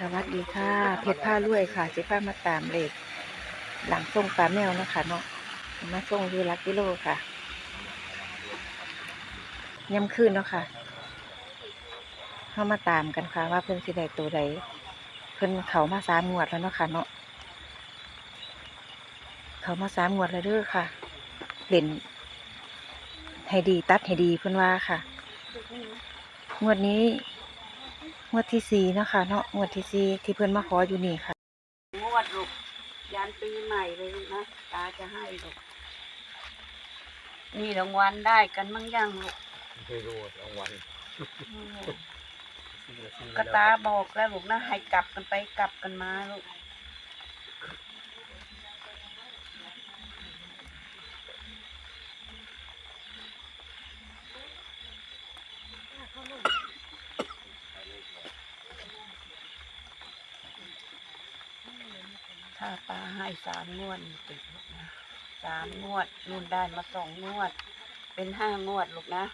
สวัสดีค่ะ เพชรผ้ารวยค่ะเจ๊ผ้ามาตามเลขหลังส่งปลาแมวนะคะเนาะมาส่งอยู่ลักกิโลค่ะย่ำคืนเนาะค่ะเข้ามาตามกันค่ะ ว่าเพิ่นสิได้ตัวใดเพิ่นเขามาสามงวดแล้วเนาะค่ะเนาะเขามาสามงวดแล้วเด้อค่ะเล่นให้ดีตัดให้ดีเพิ่นว่าค่ะ งวดนี้ งวดที่สี่เนาะคะเนาะงวดที่สี่ที่เพิ่นมาขออยู่นี่ค่ะ งวดลูกยันปีใหม่เลยลูกนะตาจะให้ลูกนี่รางวัลได้กันมั้งยังลูกไม่รู้รางวัลอืมก็ตาบอกแล้วลูกนะให้กลับกันไปกลับกันมาลูกถ้าตา ให้สามงวดติดลูกนะสามงวดนู่นได้มาสองงวด เป็นห้างวดลูกนะ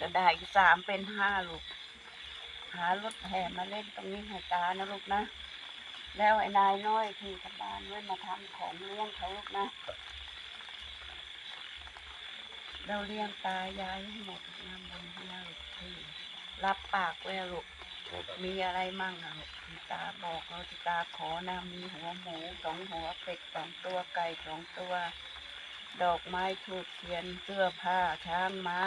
จะได้อีกสามเป็นห้าลูก หารถแห่มาเล่นตรงนี้ให้ตานะลูกนะ แล้วไอ้นายน้อยที่กับบ้านไว้มาทำของเลี้ยงเขาลูกนะเราเลี้ยงตายายให้หมดน้ำบนเลี้ยงที่รับปากไว้ลูก มีอะไรมั่งอะลูกที่ตาบอกเราที่ตาขอนะมีหัวหมูสองหัวเป็ดสองตัวไก่สองตัว ดอกไม้ทูบเทียนเสื้อผ้าช้างม้า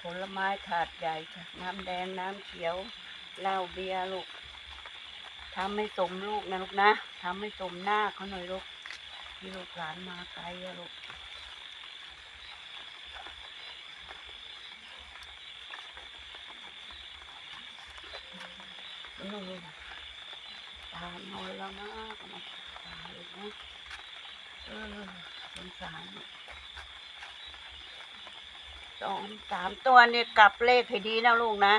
ผลไม้ถาดใหญ่น้ำแดงน้ำเขียวเหล้าเบียร์ลูกทำให้สมลูกนะลูกนะทำให้สมหน้าเขาหน่อยลูกที่ลูกหลานมาไกลอะลูก นู่นตาน้อยแล้วนะก็มาตายลูกนะเออสงสารสองสามตัวเนี่ยกลับเลขให้ดีนะลูกนะ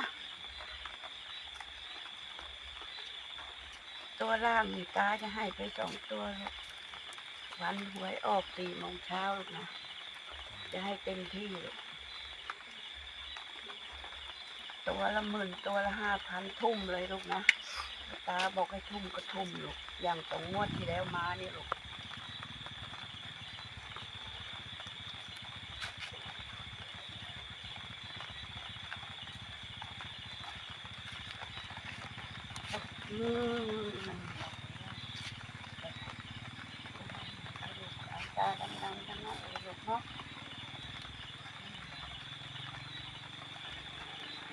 ตัวล่างนี่ตาจะให้ไปสองตัวลูกวันหวยออกสี่โมงเช้าลูกนะ จะให้เต็มที่ลูก ตัวละหมื่นตัวละห้าพันทุ่มเลยลูกนะตาบอกให้ทุ่มก็ทุ่มลูกอย่างตรงงวดที่แล้วมานี่ลูกอืมตาดำๆทั้งนั้นเลยลูกเนาะ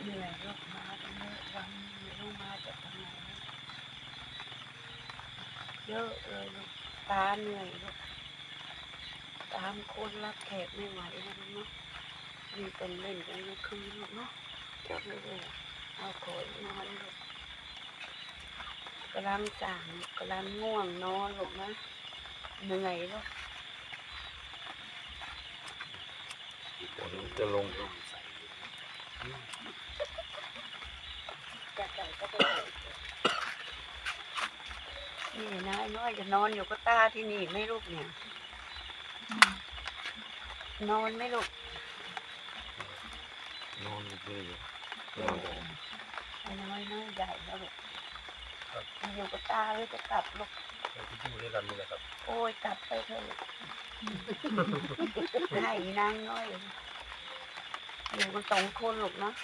เหนื่อยลูกมาตรงนี้วันนี้ลูกมาจากทางไหน เยอะเลยลูกตาเหนื่อยลูกตามคนรับแขกไม่ไหวนะลูกเนาะมีเป็นเล่นกันกลางคืนลูกเนาะครับเออเอาโขยนอนลูกกำลังสั่งกำลังง่วงนอนลูกนะเหนื่อยลูกฝนจะลงจะใส่ก็ไป นี่นะไอ้น้อยจะนอนอยู่ก็ตาที่นี่ไหม่ลูกเนี่ย นอนไหม่ลูกนอนอยู่นี่อยู่โอ้ไอ้น้อยน้อยใหญ่แล้วลูกอยู่กับตาเลยจะกลับลูกที่อยู่ด้วยกันนี่แหละครับ โอ้ยกลับไปเถอะลูกให้นางน้อยอยู่กันสองคนลูกเนาะ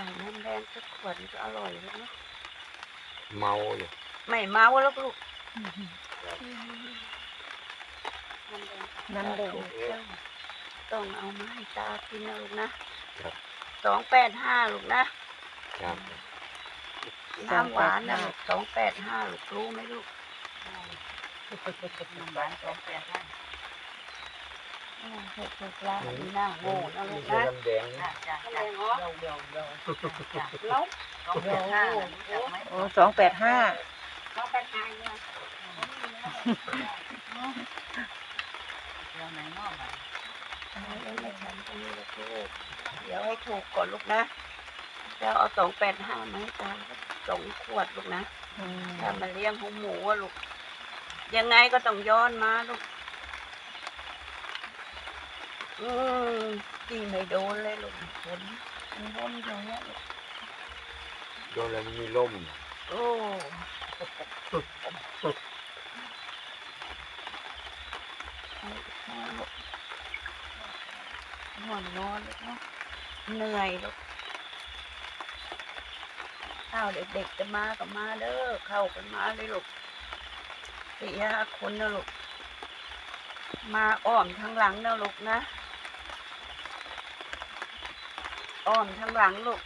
ได้น้ำแดงสักขวดก็อร่อยแล้วเนาะเมาอยู่ไม่เมาแล้วลูกน้ำแดงต้องเอามาให้ตากินนะลูกนะสองแปดห้าลูกนะ ครับน้ำหวานนะลูกสองแปดห้าลูกรู้ไหมลูกน้ำหวานสองแปดห้า โอ้เผ็ดถูกร้านนี่น่าโง่นะลูนี่กคือนะน้ำแดงนี่จ้ะจ้ะเดี๋ยวเดี๋ยวเดี๋ยวแล้วสองแปดห้าจับไหมโอ้สองแปดห้าสองแปดห้าเนี่ยเดี๋ยวไหนนอกอะไม่ฉันตรงนี้ลูกเดี๋ยวให้ถูกก่อนลูกนะแล้วเอาสองแปดห้ามาให้ตาสสองขวดลูกนะอืมถ้ามาเลี้ยงของหมูอะลูก ยังไงก็ต้องย้อนมาลูก อืมตีไม่โดนเลยลูกฝนมันวนอยู่เนี่ยลูกโดนแล้วมันมีล่มโอ้เอาเอาลูกง่วงนอนลูกเนาะเหนื่อยลูกข้าวเด็กๆจะมาก็มาเด้อเข้ากันมาเลยลูกสี่ห้าคนนะลูกมาอ้อมทางหลังนะลูกนะ อ้อมทางหลังลูก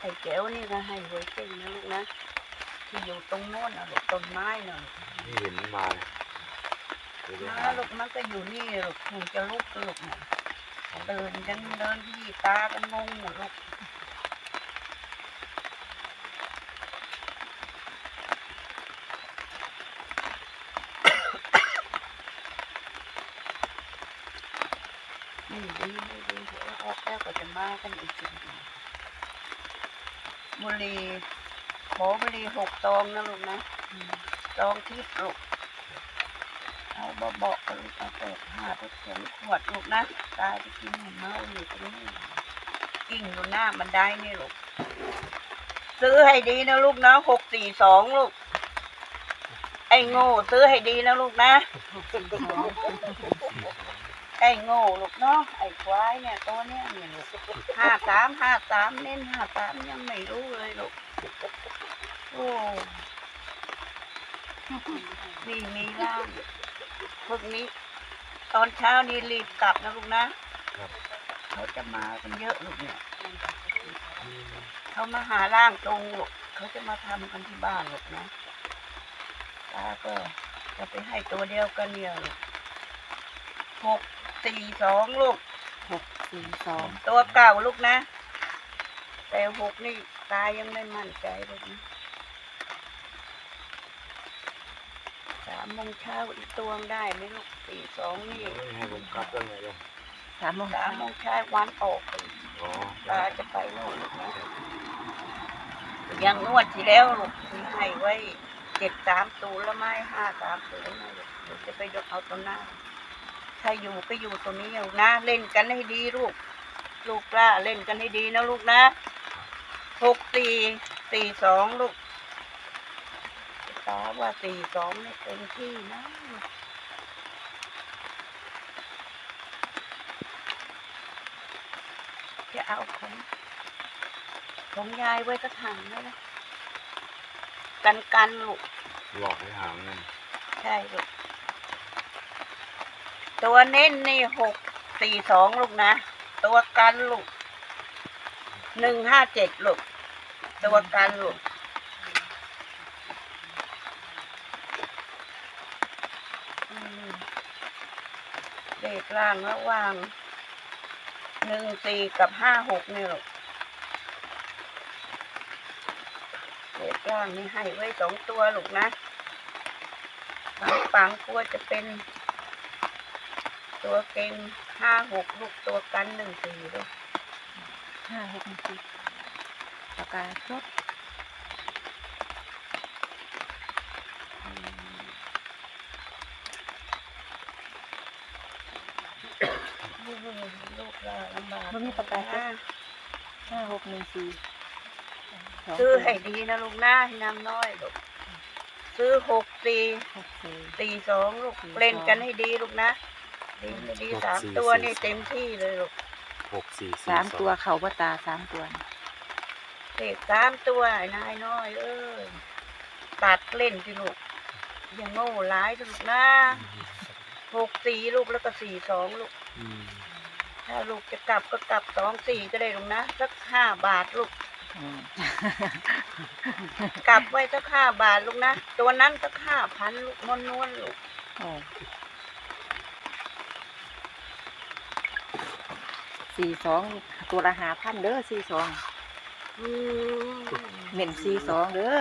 ไอ้แก้วนี่ก็ให้หวยเก่งนะลูกนะ ที่อยู่ตรงโน้นนะลูกต้นไม้นะลูกนี่เห็นมันมาเลยเดี๋ยวไปมาหาลูกมันก็อยู่นี่ลูกถึงจะลุกลูกนะตื่นกันเดินที่ตากันงงหมดลูกนี่ดีไม่ดีเดี๋ยวออกแล้วก็จะ มากันอีกทีบุรีขอบุรีหกตองนะลูกนะตองทิพย์ลูกเอาเบาๆกันลูกเอาเปิดห้าไปเขียนขวดลูกนะตายไปกินหัวเมาอยู่ตรงนี้กิ่งอยู่หน้าบันไดนี่ลูก ซื้อให้ดีนะลูกนะหกสี่สองลูก ไอ้โง่ซื้อให้ดีนะลูกนะ ไอ้โง่ลูกเนาะไอ้ควายเนี่ยตัวเนี้ยเนี่ยลูกห้าสามห้าสามเน้นห้าสามยังไม่รู้เลยลูกโอ้มีมีล่างพวกนี้ ตอนเช้านี่รีบกลับนะลูกนะเขาจะมากันเยอะลูกเนี่ยเขามาหาร่างตรงลูกเขาจะมาทำกันที่บ้านลูกนะตาก็จะไปให้ตัวเดียวกันเนี่ยลูกหก สี่สองลูกหกสี่สองตัวเก่าลูกนะ แต่หกนี่ตายังไม่มั่นใจลูกนะสามโมงเช้าอีกตวงได้ไหมลูกสี่สองนี่ให้ผมกลับกันไงล่ะสามโมงสามโมงเช้าวันออกเลยอ๋อตาจะไปโน่นลูกนะยังงวดที่แล้วลูกที่ให้ไว้เจ็ดสามตูนย์แล้วไม่ห้าสามตูนย์นะลูกเดี๋ยวจะไปยกเอาตัวหน้า ถ้าอยู่ก็อยู่ตรงนี้อยู่นะ เล่นกันให้ดีลูก ลูกกล้าเล่นกันให้ดีนะลูกนะหกสี่สี่สองลูกตาว่าสี่สองนี่เต็มที่นะจะเอาของของยายไว้กระถางนะกันกันลูกหลอกให้หางเงินใช่ลูก ตัวเน้นนี่หกสี่สองลูกนะ ตัวกันลูกหนึ่งห้าเจ็ดลูก ตัวกันลูกอืมเลขล่างระหว่างหนึ่งสี่กับห้าหกนี่ลูกเลขล่างนี่ให้ไว้สองตัวลูกนะบางปังกลัวจะเป็น ตัวเก่งห้าหกลูกตัวกันหนึ่งสี่ลูกห้าหกหนึ่งสี่ปากกาครบลูกเราลำบากมันมีปากกาครบห้าหกหนึ่งสี่สงซื้อตัวให้ดีนะลูกหน้าให้น้ำน้อยลูกซื้อหกสี่หกสี่สี่สองลูกสี่เล่นสองกันให้ดีลูกนะ ดีไม่ดีสามตัวนี่เต็มที่เลยลูกหกสี่สามตัวเขาว่าตาสามตัวเด็กสามตัวไอ้นายน้อยเอ้ยตัดเล่นสิลูกอย่างโง่ร้ายสิลูกนะหกสี่ลูกแล้วก็สี่สองลูกถ้าลูกจะกลับก็กลับสองสี่ก็ได้ลูกนะสักห้าบาทลูกอืมกลับไว้สักห้าบาทลูกนะ ตัวนั้นสักห้าพันลูกนวลนวลๆลูก โอ้ สี่สองตัวละหาพันเด้อสี่สองอืมเหม็นสี่สองเด้อ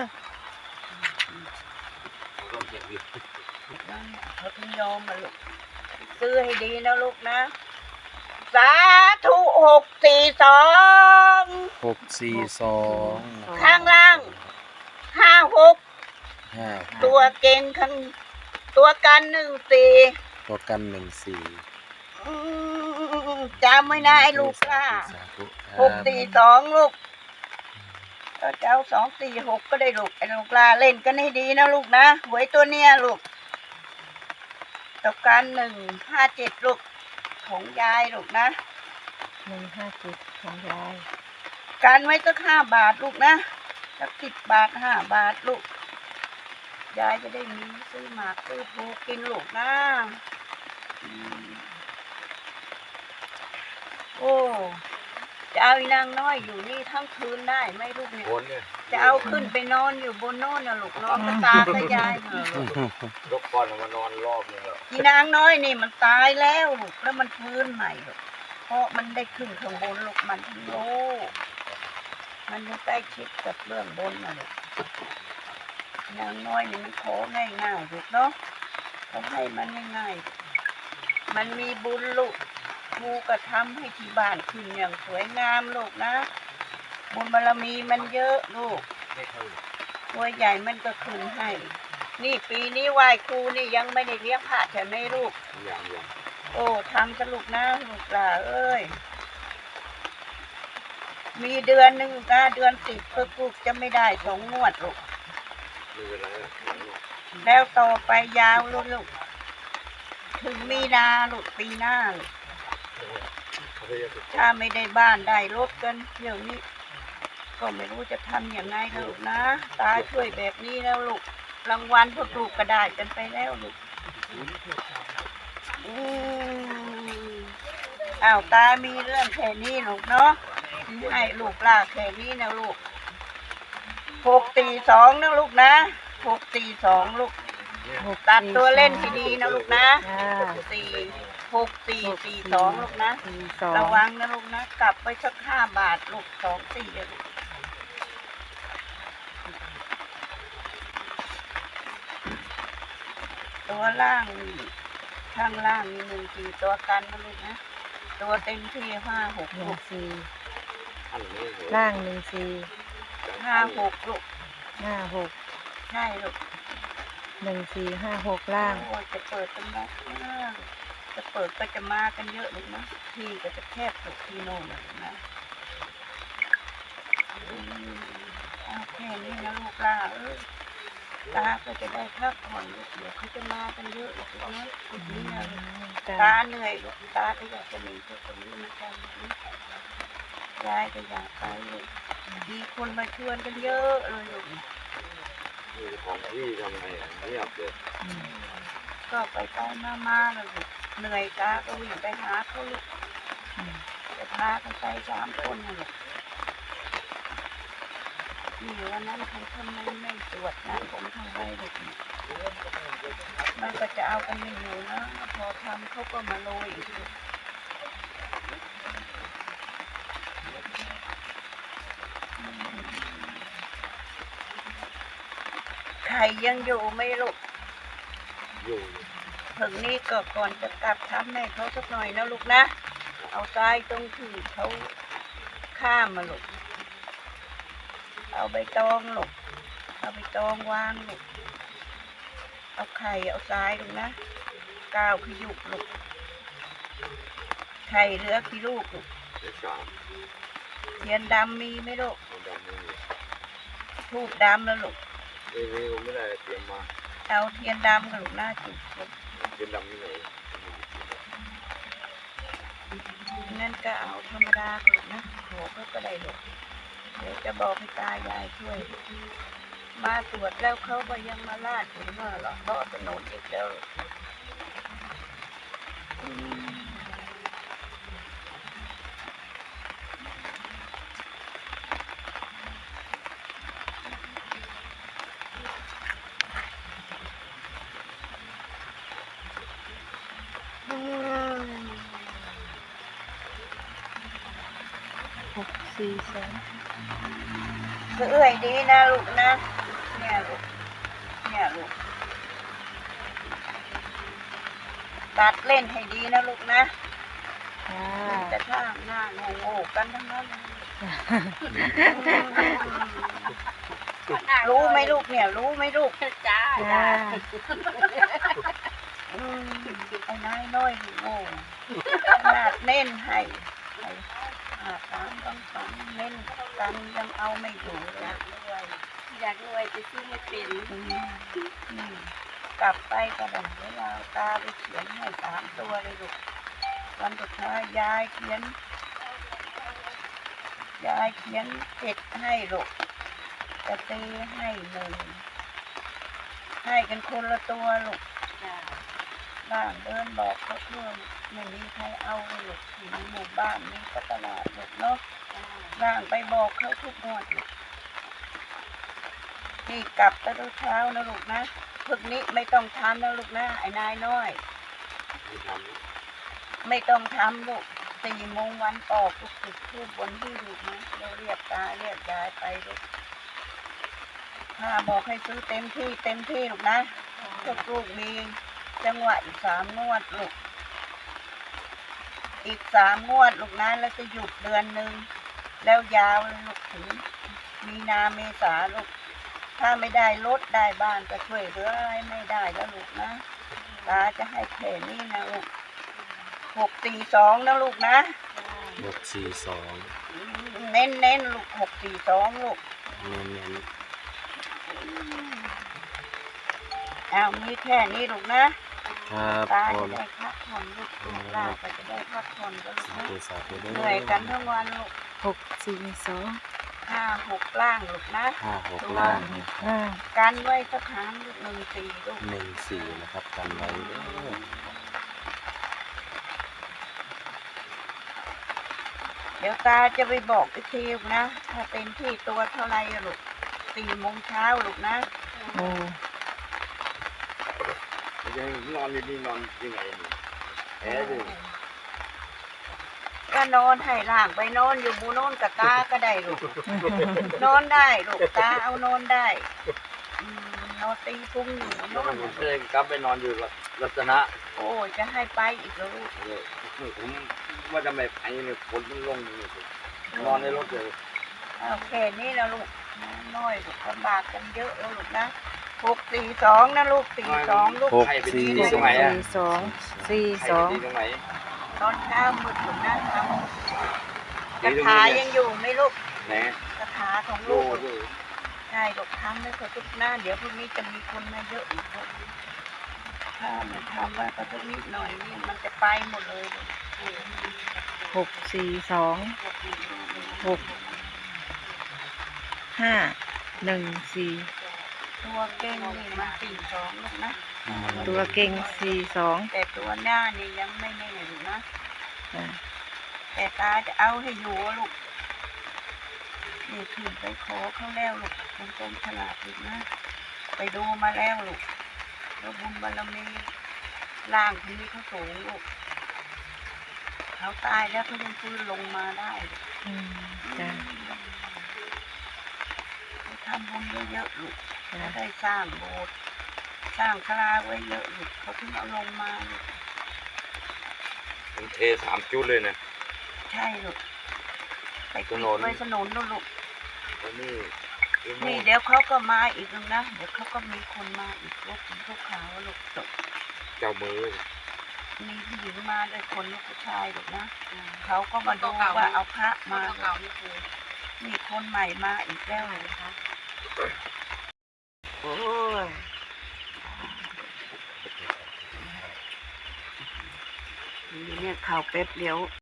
เขาถึงยอมมาลูกซื้อให้ดีนะลูกนะ สาธุหกสี่สองหกสี่สองข้างล่างห้าหกห้าตัวเก่งข้างตัวกันหนึ่งสี่ตัวกันหนึ่งสี่อืม จำไว้นะไอ้ลูกล่าสาธุครับหกสี่สองลูกก็เจ้าสองสี่หกก็ได้ลูกไอ้ลูกล่าเล่นกันให้ดีนะลูกนะหวยตัวเนี้ยลูกตัวกันหนึ่งห้าเจ็ดลูกของยายลูกนะหนึ่งห้าเจ็ดของยายการไว้สักห้าบาทลูกนะสักสิบบาทห้าบาทลูกยายจะได้มีซื้อหมากซื้อผูกินลูกนะอืม โอ้จะเอาอีนางน้อยอยู่นี่ทั้งคืนได้ไหมลูกเนี่ย คนเนี่ยจะเอาขึ้นไปนอนอยู่บนโน่นนะลูกนอนกับตากับยายน่ะลูกยกก้อนเอามานอนรอบนึงแล้วอีนางน้อยนี่มันตายแล้วลูกแล้วมันฟื้นใหม่ลูกเพราะมันได้ขึ้นข้างบนลูกมันทั้งโลกมันยังใกล้ชิดกับเรื่องบนน่ะลูกนางน้อยนี่มันของ่ายๆลูกเนาะเขาให้มันง่ายๆมันมีบุญลูก ครูก็ทำให้ที่บ้านขึ้นอย่างสวยงามลูกนะ บุญบารมีมันเยอะลูกไม่เข้าตัวใหญ่มันก็คืนให้ นี่ปีนี้ไหว้ครูนี่ยังไม่ได้เลี้ยงพระใช่ไหมลูกอย่างอย่างโอ้ทำสลูกนะลูกหลาเอ้ย มีเดือนหนึ่งนะเดือนสิบเพื่อลูกจะไม่ได้สองงวดลูกไม่เป็นไรอะแล้วต่อไปยาวลูกลูก ถึงมีนาลูกปีหน้าลูกเขาจะจะ ถ้าไม่ได้บ้านได้รถกันเดี๋ยวนี้ ก็ไม่รู้จะทำยังไงนะลูกนะ ตาช่วยแบบนี้แล้วลูกรางวัลพวกลูกก็ได้กันไปแล้วลูกอืมอ้าวตามีเรื่องแค่นี้ลูกเนาะให้ลูกลากแค่นี้นะลูกหกตีสองนะลูกนะหกตีสองลูกหกตัดสี่ตัวเล่นสองที่ดีนะลูกนะอ่าสี่ หกสี่สี่สองลูกนะ สี่สองระวังนะลูกนะ กลับไปสักห้าบาทลูกสองสี่อะลูกตัวล่างนี่ข้างล่างมีหนึ่งสี่ตัวกันนะลูกนะ ตัวเต็มที่ห้าหกหนึ่ลูงกสี่อันนี้ล่างหนึ่งสี่ห้าหกลูกห้าหกใช่ลูกหนึ่งสี่ห้าหกล่าง โอ้ยจะเปิดตรงนั้นนะ จะเปิดก็จะมากันเยอะลูกนะที่ก็จะแคบสุดที่โน่นนะลูกนะอืมเอาแค่นี้นะลูกล่าเอ้ยตาก็จะได้พักผ่อนลูกเดี๋ยวเขาจะมากันเยอะลูกนะจุดนี้นะลูกจ้ะตาเหนื่อยลูกตาก็อยากจะมีเพื่อนคนนี้เหมือนกันยายก็อยากไปลูกมีคนมาชวนกันเยอะเลยลูกมีของที่ทำไงอะเงียบเลยอืมก็ไปไปมามาเลยลูก เหนื่อยตาก็วิ่งไปหาเขาลูกจะพากันไปสามคนน่ะลูกนี่วันนั้นเขาทำไมไม่ตรวจนะผมทำไรลูกมันก็จะเอากันไม่อยู่นะพอทำเขาก็มาโรยอีกลูกไข่ยังอยู่ไม่ลูกอยู่ ถึงนี้ก็ก่อนจะกลับทำให้เขาสักหน่อยนะลูกนะ เอาทรายตรงที่เขาข้ามมาลูก เอาใบตองลูก เอาใบตองวางลูก เอาไข่เอาทรายลูกนะก้าวขยุกลูก ไข่เหลือกี่ลูกลูกเดี๋ยวสามเทียนดำมีไหมลูกคนดำไม่มีทูบดำแล้วลูกเอ้ยนี่ผมไม่ได้เตรียมมาเอาเทียนดำกับลูกหน้าจุดลูก เป็นดำนี่เลยนั่นก็เอาธรรมดาก่อนนะโหก็ก็ได้หรอกเดี๋ยวจะบอกให้ตายายช่วย มาตรวจแล้วเขาก็ยังมาลาดถึงเมื่อหรอกเพราะถนนอีกแล้ว สี่สองเอื้อยดีนะลูกนะเนี่ยลูกเนี่ยลูกตัดเล่นให้ดีนะลูกนะอ่าแต่หน้าโง่ๆกันทั้งนั้นเลยรู้ไหมลูกเนี่ย รู้ไหมลูกจ้าจ้าอืมไอ้นายน้อยนี่โง่ขนาดเน้นให้ ให้อาตามต้องฟังเน้นกันยังเอาไม่อยู่เลยอยากรวยจะซื้อไม่เป็นอืมอืมกลับไปก็ได้เวลาตาไปเขียนให้สามตัวเลยลูกวันสุดท้ายยายเขียน ยายเขียนเจ็ดให้ลูกจะตีให้หนึ่งให้กันคนละตัวลูกจ้า บ้านเดินบอกเขาเพื่อน ไม่มีใครเอาเลยลูกที่ในหมู่บ้านนี้ก็ตลาดลูกเนาะร่างไปบอกเขาทุกงวดลูกนี่กลับแต่เช้านะลูกนะพึกนี้ไม่ต้องทำนะลูกนะไอ้นายน้อยที่ทไม่ต้องทำลูกสี่โมงวันออกลูกติดทูบบนที่ลูกนะเราเรียกตาเรียกยายไปลูกถ้าบอกให้ซื้อเต็มที่เต็มที่ลูกนะพวกลูกมีจังหวะอีกสามงวดลูก อีกสามงวดลูกนะแล้วจะหยุดเดือนหนึ่งแล้วยาวเลยลูกถึง มีนาเมษาลูก ถ้าไม่ได้รถได้บ้านจะช่วยเหลืออะไรไม่ได้แล้วลูกนะตาจะให้แค่นี้นะลูกหกสี่สองนะลูกนะหกสี่สองเน้นเน้นๆลูกหกสี่สองลูกเน้นเน้นเอามีแค่นี้ลูกนะ ครับตาพอจะแล้ได้วพักผ่อนลูกลูกตาก็จะได้พักผ่อนก็ลูกสานะธุสาธุเด้เหนื่อยกันทั้งวันลูกหกสี่สองห้าหกล่างลูกนะ ห้าหกล่างห้ากันไว้สถานลูกหนึ่งสี่ลูกหนึ่งสี่นะครับกันไว้เด้อเดี๋ยวตาจะไปบอกอีกทีลูกนะ ถ้าเป็นที่ตัวเท่าไรอะลูกสี่โมงเช้าลูกนะ โอ้ำยังนอนนี่นอนยังไงนี่แพ้ดิก็นอนให้ล่างไปนอนอยู่บูโนอนกับตาก็ได้ลูกนอนได้ลูกตาเอานอนได้อืมนอนตีพุงอยู่นแล้วอนผมจะกลับไปนอนอยู่รัตนะโอ้ยจะให้ไปอีกแล้วลูกผมว่าจะไม่ไปเนี่ยฝนมันลงนี่นอนในรถเลย เอาแค่นี้นะลูกน้อยลูกลำบากกันเยอะแล้วลูกนะ หกสี่สองนะลูกสี่สองลูกหกสี่หกสอง สี่สองสี่สองดีตรงไหนตอนเช้ามืดลูกนะทำกดีระตรงถานี้ยังอยู่ไหมลูกไหนกระถาของโลลูกด้วยใช่ลูกทำให้เขาทุกหน้า เดี๋ยวพรุ่งนี้จะมีคนมาเยอะอีกลูกถ้าไม่ทำว่าก็ทุกนิดหน่อยนี่มันจะไปหมดเลยลูกหกสี่สองหกห้าหนึ่งสี่ ตัวเก่งนี่มันสี่สองลูกนะ ตัวเก่งสี่สองแต่ตัวหน้านี่ยังไม่แน่ลูกนะอ่าแต่ตาจะเอาให้อยู่อะลูกนี่ขึ้นไปขอเขาแล้วลูกเป็นกรมฉลาดลูกนะ ไปดูมาแล้วลูกแล้วบุญบารมีร่างคนนี้เขาสูงลูกเขาตายแล้วเขายังฟื้นลงมาได้ลูกอืมจ้าเขาทำบุญเยอะๆลูกจ้า เขาได้สร้างโบสถ์สร้างคลาไว้เยอะลูกเขาถึงเอาลงมาลูกผมเทสามจุดเลยนะใช่ลูกไปติดถนนไว้ถนนนู่นลูกแล้วนี่นี่เดี๋ยวเขาก็มาอีกนะ เดี๋ยวเขาก็มีคนมาอีกรถสีขาวๆลูกจบเจ้ามือมีผู้หญิงมาด้วยคนลูกผู้ชายลูกนะ เขาก็มาดูว่าเอาพระมา เก่านี่คือมีคนใหม่มาอีกแล้วเลยคะโอ้ยนี่เนี่ยข่าวเป๊บเดียว